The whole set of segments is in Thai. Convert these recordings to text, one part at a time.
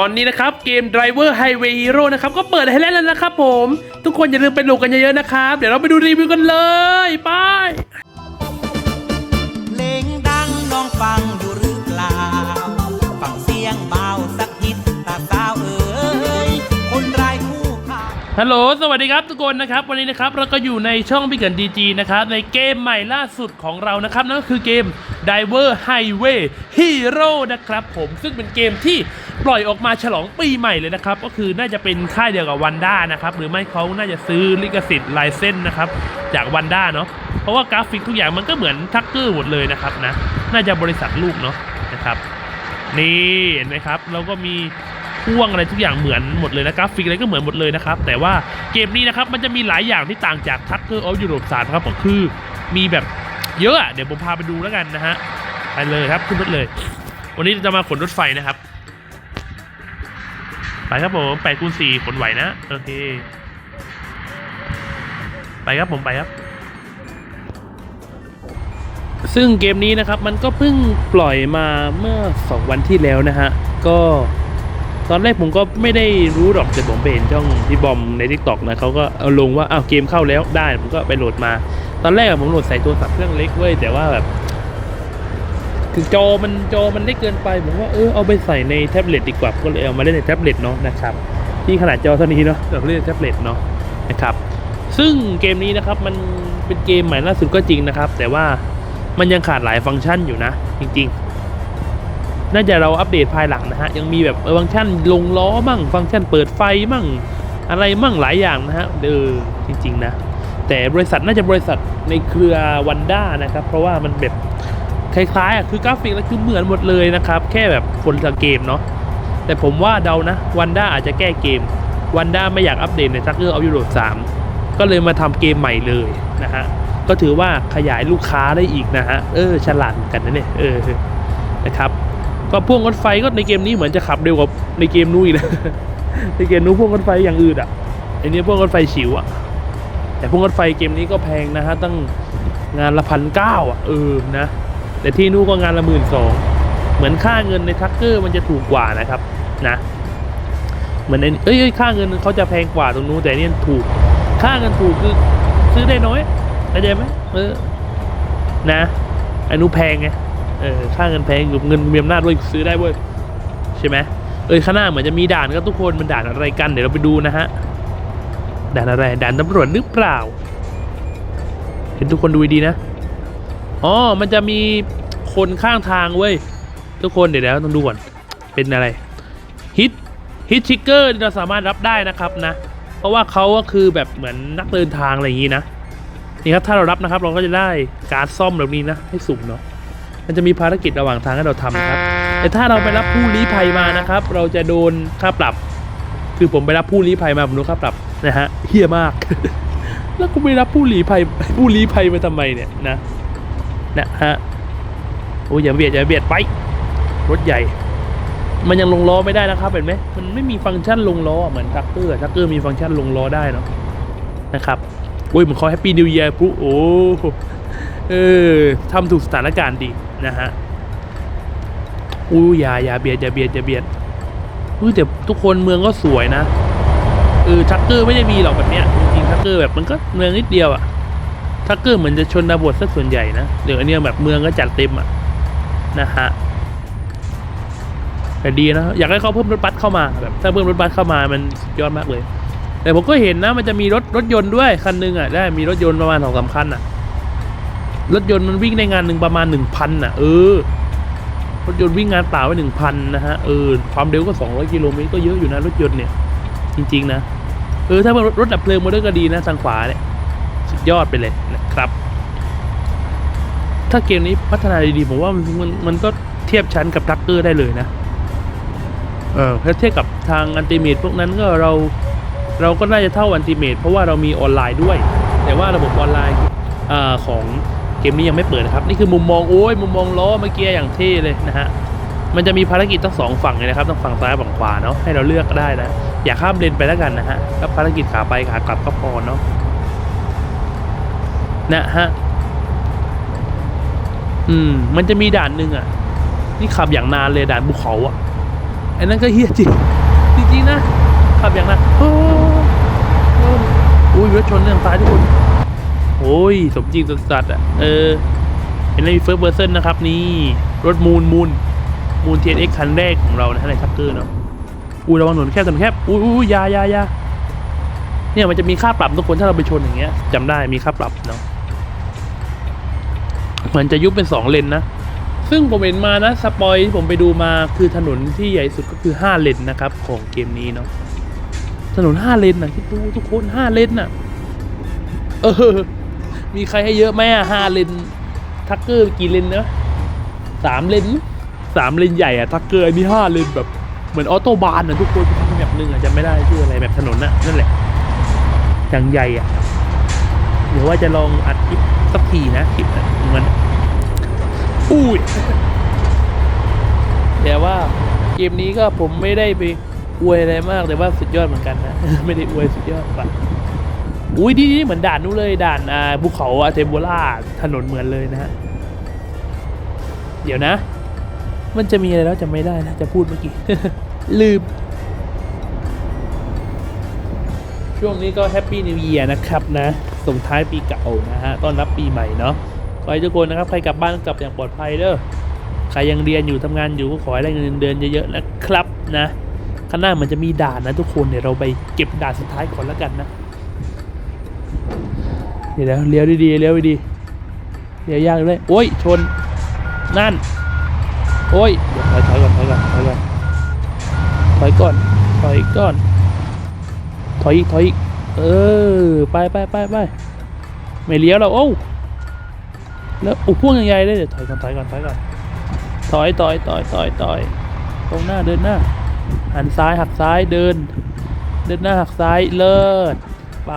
ตอนนี้นะครับเกม Driver Highway Hero นะครับก็เปิดให้เล่นแล้วนะครับผม ทุกคนอย่าลืมไปโหลดกันเยอะๆนะครับ เดี๋ยวเราไปดูรีวิวกันเลยไปเพลงดังน้องฟังอยู่หรือเปล่าฟังเสียงเบาสักนิดตาสาวเอ๋ยคนไร้คู่ค่าฮัลโหลสวัสดีครับทุกคนนะครับ วันนี้นะครับเราก็อยู่ในช่องพี่เกินดีจีนะครับในเกมใหม่ล่าสุดของเรานะครับนั่นก็คือเกม Diver Highway Hero นะครับผมซึ่งเป็นเกมที่ ปล่อยออกมาฉลองปีใหม่เลยนะครับ ก็คือน่าจะเป็นค่ายเดียวกับวันด้านะครับ หรือไม่เขาน่าจะซื้อลิขสิทธิ์ลายเส้นนะครับ จากวันด้าเนาะเพราะว่ากราฟิกทุกอย่างมันก็เหมือนทักเกอร์หมดเลยนะครับนะน่าจะบริษัทลูกเนาะนะครับ นี่เห็นไหมครับเราก็มีพ่วงอะไรทุกอย่างเหมือนหมดเลยนะกราฟิกอะไรก็เหมือนหมดเลยนะครับ แต่ว่าเกมนี้นะครับมันจะมีหลายอย่างที่ต่างจากทักเกอร์ออฟยูโรปสามครับก็คือมีแบบเยอะเดี๋ยวผมพาไปดูแล้วกันนะฮะไปเลยครับขึ้นรถเลย วันนี้จะมาขนรถไฟนะครับ ไปครับผมแปดคูณสี่ขนไหวนะ โอเค ไปครับผมไปครับ ซึ่งเกมนี้นะครับมันก็เพิ่งปล่อยมาเมื่อ 2 วันที่แล้วนะฮะ ก็ตอนแรกผมก็ไม่ได้รู้หรอกแต่ผมไปเห็นช่องพี่บอมใน t ิ k t o k นะเขาก็เอาลงว่าอ้าวเกมเข้าแล้วได้ผมก็ไปโหลดมา ตอนแรกผมโหลดใส่โทรศัพท์เครื่องเล็กเว้ยแต่ว่าแบบ คือจอมันจอมันเล็กเกินไปผมว่าเออเอาไปใส่ในแท็บเล็ตดีกว่าก็เลยเอามาเล่นในแท็บเล็ตเนาะนะครับที่ขนาดจอเท่านี้เนาะเราเล่นในแท็บเล็ตเนาะนะครับซึ่งเกมนี้นะครับมันเป็นเกมใหม่ล่าสุดก็จริงนะครับ แต่ว่ามันยังขาดหลายฟังก์ชันอยู่นะ จริง ๆ น่าจะเราอัปเดตภายหลังนะฮะยังมีแบบฟังก์ชันลงล้อมั่ง ฟังก์ชันเปิดไฟมั่งอะไรมั่งหลายอย่างนะฮะเออจริง ๆ นะ แต่บริษัทน่าจะบริษัทในเครือวันด้านะครับ เพราะว่ามันแบบ คล้ายๆอะคือกราฟิกแล้วคือเหมือนหมดเลยนะครับ แค่แบบคนละเกมเนาะแต่ผมว่าเดานะวันด้าอาจจะแก้เกมวันด้าไม่อยากอัปเดตในซักเกอร์เอายูโรสามก็เลยมาทำเกมใหม่เลยนะฮะก็ถือว่าขยายลูกค้าได้อีกนะฮะเออฉลาดเหมือนกันนะเนี่ยเออนะครับก็พ่วงรถไฟก็ในเกมนี้เหมือนจะขับเร็วกว่าในเกมนู้นอีกนะในเกมนู้นพ่วงรถไฟอย่างอื่นอะอันนี้พ่วงรถไฟฉิวอะแต่พ่วงรถไฟเกมนี้ก็แพงนะฮะตั้งงานละพันเก้าอะเออนะ แต่ที่นู้นก็งานละหมื่นสองเหมือนค่าเงินในทักเกอร์มันจะถูกกว่านะครับนะเหมือนในเอ้ยอยค่าเงินเขาจะแพงกว่าตรงนู้นแต่เนี่ยถูก ค่าเงินถูกคือซื้อได้น้อยเข้าใจไหมเออนะอันนู้แพงไงเออค่าเงินแพงอยู่เงินมีอำนาจด้วยซื้อได้เว้ยใช่ไหมเอ้ยข้างหน้าเหมือนจะมีด่านครับทุกคนมันด่านอะไรกันเดี๋ยวเราไปดูนะฮะด่านอะไรด่านตำรวจหรือเปล่า เห็นทุกคนดูดีนะ อ๋อ มันจะมีคนข้างทางเว้ย ทุกคนเดี๋ยวเราต้องดูก่อน เป็นอะไรฮิตฮิตชิกเกอร์เราสามารถรับได้นะครับนะ เพราะว่าเขาก็คือแบบเหมือนนักเดินทางอะไรอย่างนี้นะ นี่ครับถ้าเรารับนะครับเราก็จะได้การดซ่อมแบบนี้นะ ให้สุ่มเนาะ มันจะมีภารกิจระหว่างทางให้เราทำนะครับ แต่ถ้าเราไปรับผู้ลี้ภัยมานะครับ เราจะโดนค่าปรับ คือผมไปรับผู้ลี้ภัยมาผมโดนค่าปรับนะฮะเฮี้ยมาก แล้วกูไปรับผู้ลี้ภัยผู้ลี้ภัยมาทำไมเนี่ยนะ นะฮะโอ้ยอย่าเบียดอย่าเบียดไป รถใหญ่ มันยังลงล้อไม่ได้นะครับเห็นไหมมันไม่มีฟังก์ชันลงล้อเหมือนทักเกอร์ทักเกอร์มีฟังก์ชันลงล้อได้เนาะนะครับโอ้ยเหมือนเขาแฮปปี้นิว e ย r ปุ๊โอ้เออทำถูกสถานการณ์ดีนะฮะอู้อย่าอย่าเบียดอย่าเบียดอย่าเบียดอุ้ยแต่ทุกคนเมืองก็สวยนะเออทักเกอร์ไม่ได้มีหรอกแบบเนี้ยจริงๆทักเกอร์แบบมันก็เมืองนิดเดียวอะ ทักเกอร์เหมือนจะชนบทสักส่วนใหญ่นะเดี๋ยวอันเนี้ยแบบเมืองก็จัดเต็มอะนะฮะแต่ดีนะอยากให้เขาเพิ่มรถบัสเข้ามาแบบถ้าเพิ่มรถบัสเข้ามามันยอดมากเลย แต่ผมก็เห็นนะ มันจะมีรถรถยนต์ด้วยคันหนึงอะได้มีรถยนต์ประมาณสองสามคันอะรถยนต์มันวิ่งในงานหนึ่งประมาณหนึ่งพันอะเออรถยนต์วิ่งงานเปล่าไปหนึ่งพันนะฮะเออความเร็วก็สองร้อยกิโลเมตรก็เยอะอยู่นะรถยนต์เนี่ยจริง ๆ นะเออถ้าเป็นรถรถดับเพลิงมาด้วยก็ดีนะทางขวาเนี่ยสุดยอดไปเลย ครับถ้าเกมนี้พัฒนาดีๆผมว่ามันมันมันก็เทียบชั้นกับทักเกอร์ได้เลยนะ เออถ้าเทียบกับทางอันติเมตพวกนั้นก็เราเราก็น่าจะเท่าอันติเมตเพราะว่าเรามีออนไลน์ด้วย แต่ว่าระบบออนไลน์อาของเกมนี้ยังไม่เปิดนะครับ นี่คือมุมมองโอ้ยมุมมองล้อเมื่อกี้อย่างเท่เลยนะฮะมันจะมีภารกิจทั้งสองฝั่งเลยนะครับทั้งฝั่งซ้ายฝั่งขวาเนาะให้เราเลือกได้นะ อย่าข้ามเลนไปแล้วกันนะฮะก็ภารกิจขาไปขากลับก็พอเนาะ นะฮะ อืม มันจะมีด่านหนึ่งอะ นี่ขับอย่างนานเลยด่านภูเขาอะอันนั้นก็เฮียจริงจริงๆนะขับอย่างนั้นโอ้โอ้อุ้ยรถชนเรื่องซ้ายทุกคนโอ้ย สมจริงสุดสัตว์อะ เออเป็นในเฟิร์สเบอร์เซนนะครับ นี่ รถมูนมูนมูนเทียนเอ็กคันแรกของเรานะฮะในทักเกอร์เนาะอุ้ยระวังถนนแคบถนนแคบอุ้ยอุ้ยยายายาเนี่ยมันจะมีค่าปรับทุกคนถ้าเราไปชนอย่างเงี้ยจำได้มีค่าปรับเนาะ เหมือนจะยุบเป็นสองเลนนะ ซึ่งผมเห็นมานะสปอยที่ผมไปดูมาคือถนนที่ใหญ่สุดก็คือ 5 เลนนะครับ ของเกมนี้เนาะถนน 5 เลนนะคิดดูทุกคน 5 เลนน่ะ เออ มีใครให้เยอะไหมอะห้าเลนทักเกอร์กี่เลนนะสามเลนสามเลนใหญ่อะทักเกอร์อันนี้ห้าเลนแบบเหมือนออโต้บานอะทุกคนแบบหนึ่งอะจำไม่ได้ชื่ออะไรแบบถนนน่ะนั่นแหละอย่างใหญ่อะเดี๋ยวว่าจะลองอัดคลิป สักทีนะคลิปนะมันอุ้ยแต่ว่าเกมนี้ก็ผมไม่ได้ไปอวยอะไรมากแต่ว่าสุดยอดเหมือนกันนะ ไม่ได้อวยสุดยอดปะอุ้ยนี่นี่เหมือนด่านนู้นเลยด่านอ่าภูเขาอาเทมโบล่าถนนเหมือนเลยนะฮะเดี๋ยวนะ มันจะมีอะไรแล้วจะไม่ได้นะจะพูดเมื่อกี้ลืม ช่วงนี้ก็แฮปปี้นิว e ย r นะครับนะส่งท้ายปีเก่านะฮะต้อนรับปีใหม่เนาะขอให้ทุกคนนะครับใครกลับบ้านกลับอย่างปลอดภัยเด้อใครยังเรียนอยู่ทำงานอยู่ก็ขอให้ได้เงินเดือนเยอะๆนะครับนะข้างหน้ามันจะมีด่านนะทุกคนเดี๋ยวเราไปเก็บด่านสุดท้ายก่อนแล้วกันนะเดี๋ยวเลี้ยวดีๆเลี้ยวดีๆเลี้ยวยากเลยโอ้ยชนนั่นโอ้ยเดี๋ยวถอยถอยก่อนถอยก่อนถอยก่อนถอยก่อนถอยก่อน อยอีกถอยอีกเออไปไปไปไปไม่เลี้ยวแล้วโอ้แล้วอุพ่วงยังไงเลยเดี๋ยวถอยก่อนถอยก่อนถอยก่อนถอยถอยถอยถอยถอยตรงหน้าเดินหน้า หันซ้ายหักซ้ายเดิน เดินหน้าหักซ้ายเลิศไป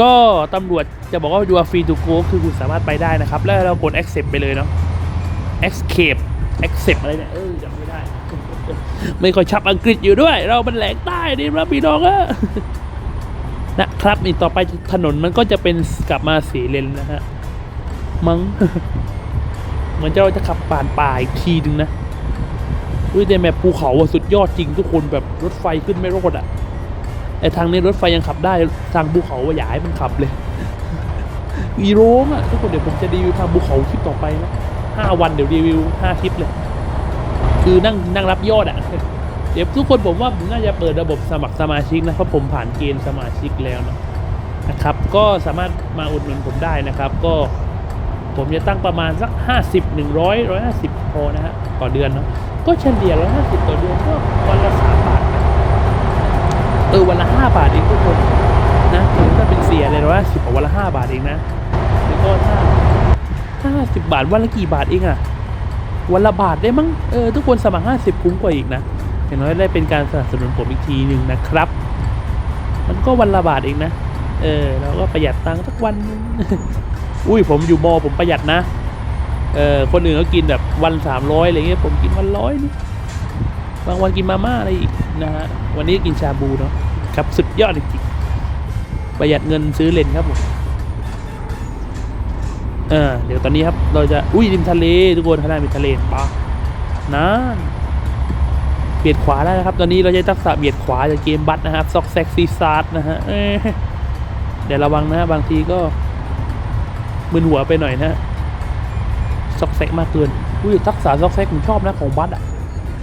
ก็ตำรวจจะบอกว่า you are free to go คือคุณสามารถไปได้นะครับ แล้วเรากด accept ไปเลยเนาะ escape accept อะไรเนี่ยเออจำไม่ได้ ไม่ค่อยชับอังกฤษอยู่ด้วย เราเป็นแหลงใต้ดิครับพี่น้องอะนะครับนี่ต่อไปถนนมันก็จะเป็นกลับมาสีเลนนะฮะมัง้งเหมือนจะเราจะขับป่านป่าอีกทีนึงนะอุ้ยแต่แมพภูเขาอะสุดยอดจริงทุกคนแบบรถไฟขึ้นไม่รอดอะไอทางนี้รถไฟยังขับได้ทางภูเขาว่าอย่าให้มันขับเลยอีโรงอะทุกคนเดี๋ยวผมจะรีวิวทางภูเขาคลิปต่อไปนะ ห้าวันเดี๋ยวรีวิวห้าคลิปเลย คือนั่งนั่งรับยอดอะ เดี๋ยวทุกคนผมว่าผมน่าจะเปิดระบบสมัครสมาชิกนะเพราะผมผ่านเกณฑ์สมาชิกแล้วนะนะครับ ก็สามารถมาอุดหนุนผมได้นะครับ ก็ผมจะตั้งประมาณสัก 50 100 150พอนะฮะต่อเดือนเนาะก็เฉลี่ย150 ต่อเดือนก็วันละ3บาทนะเออวันละห้าบาทเองทุกคนนะถ้าเป็นเสียเลยว่าสิบวันละห้าบาทเองนะแล้วก็ถ้า ถ้าสิบบาทวันละกี่บาทเองอะวันละบาทได้มั้งเออทุกคนสมัครห้าสิบคุ้มกว่าอีกนะอย่างน้อยได้เป็นการสนับสนุนผมอีกทีหนึ่งนะครับ มันก็วันละบาทเองนะ เออเราก็ประหยัดตังค์สักวันนึงอุ้ยผมอยู่มอผมประหยัดนะ เออคนอื่นเขากินแบบวันสามร้อยอะไรเงี้ยผมกินวันร้อยนี่บางวันกินมาม่าอะไรอีกนะฮะวันนี้กินชาบูเนาะครับสุดยอดจริงๆประหยัดเงินซื้อเลนครับผม เออเดี๋ยวตอนนี้ครับเราจะอุ้ยริมทะเลทุกคนข้างหน้ามีทะเลปะนะเบียดขวาได้นะครับ ตอนนี้เราจะทักษะเบียดขวาจากเกมบัตนะครับซอกแซกซีซาร์ดนะฮะเเดี๋ยวระวังนะบางทีก็มึนหัวไปหน่อยนะซอกแซกมากเกินอุ้ยทักษะซอกแซกผมชอบนะของบัตอะ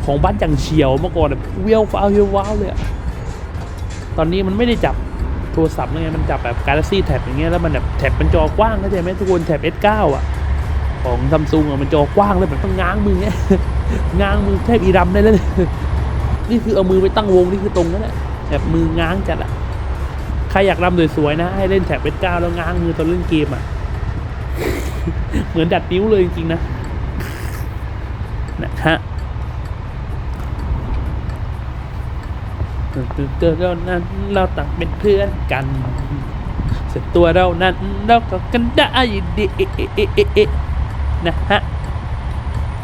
ของบ้านจังเฉียวเมื่อก่อนแบบเวียวฟ้าวเวียวว้าวเลยอะตอนนี้มันไม่ได้จับ ทรศัพท์แล้วไงมันจับแบบ Galaxy Tab อย่างเงี้ยแล้วมันแบบแท็บมันจอกว้างเข้าใจไหมทุกคนแท็บ S9 อะของซัมซุงอะมันจอกว้างเลยแบบต้องง้างมือเงี้ยง้างมือแทบอีรำได้เลยนี่คือเอามือไปตั้งวงนี่คือตรงนั่นแหละแบบมือง้างจัดอะใครอยากรำสวยๆนะ ให้เล่นแท็บ S9 แล้วง้างมือตอนเล่นเกมอะเหมือนดัดนิ้วเลยจริงๆนะนะฮะ ตัวเรานั้นเราต่างเป็นเพื่อนกันส่วนตัวเรานั้นเราก็กันได้ดีนะฮะ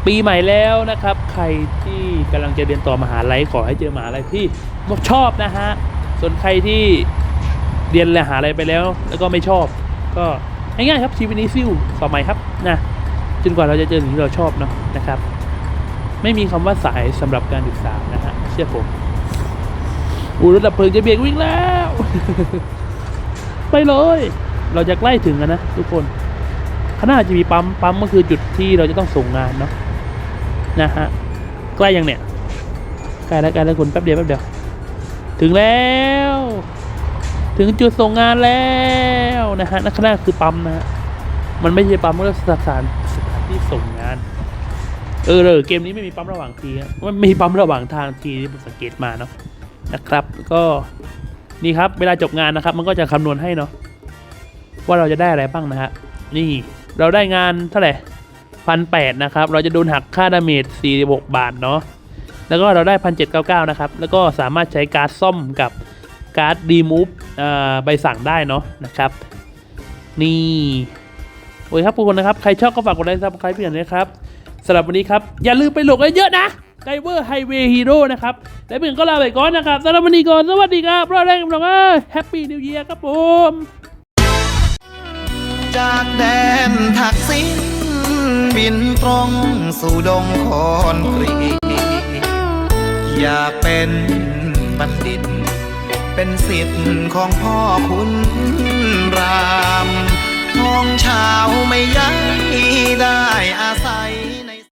ปีใหม่แล้วนะครับ ใครที่กำลังจะเรียนต่อมหาลัยขอให้เจอมหาลัยที่ชอบนะฮะส่วนใครที่เรียนมหาลัยไปแล้ว แล้วก็ไม่ชอบ ก็ง่ายๆครับชีวิตนี้ซิ่วสอบใหม่ครับนะจนกว่าเราจะเจอสิ่งที่เราชอบเนาะนะครับ ไม่มีคำว่าสายสำหรับการศึกษานะฮะเชื่อผม อูรถดับเพลิงจะเบรกวิ่งแล้ว ไปเลย เราจะใกล้ถึงกันนะทุกคนข้างหน้าจะมีปั๊ม ปั๊มก็คือจุดที่เราจะต้องส่งงานเนาะ นะฮะ ใกล้ยังเนี่ย ใกล้แล้วใกล้แล้วคุณแป๊บเดียวแป๊บเดียว ถึงแล้ว ถึงจุดส่งงานแล้วนะฮะนักข้างหน้าคือปั๊มนะฮะ มันไม่ใช่ปั๊มมันก็สถานสถานที่ส่งงาน เออเออเกมนี้ไม่มีปั๊มระหว่างทีครับมันไม่มีปั๊มระหว่างทางทีที่ผมสังเกตมาเนาะ นะครับก็นี่ครับเวลาจบงานนะครับ มันก็จะคำนวณให้เนาะว่าเราจะได้อะไรบ้างนะฮะนี่เราได้งานเท่าไหร่พันแปดนะครับ เราจะโดนหักค่าดาเมจ46 บาทเนาะแล้วก็เราได้พันเจ็ดเก้าเก้านะครับ แล้วก็สามารถใช้การ์ดซ่อมกับการ์ดดีมูฟใบสั่งได้เนาะนะครับ นี่โอเคครับทุกคนนะครับ ใครชอบก็ฝากกดไลค์ซับสไครป์เพื่อนนะครับสำหรับวันนี้ครับ อย่าลืมไปโหลดเยอะนะ ไดเวอร์ไฮเวย์ฮีโร่นะครับและเพื่อนก็ลาไปก่อนนะครับสำหรับวันนี้ก่อนสวัสดีครับรอดแรงกำลังแฮปปี้นิวเยียร์ครับผมจากแดนทักษิณบินตรงสู่ดงคอนกรีอยากเป็นบัณฑิต เป็นสิทธิ์ของพ่อคุณรามท้องชาวไม่ย้ายได้อาศัย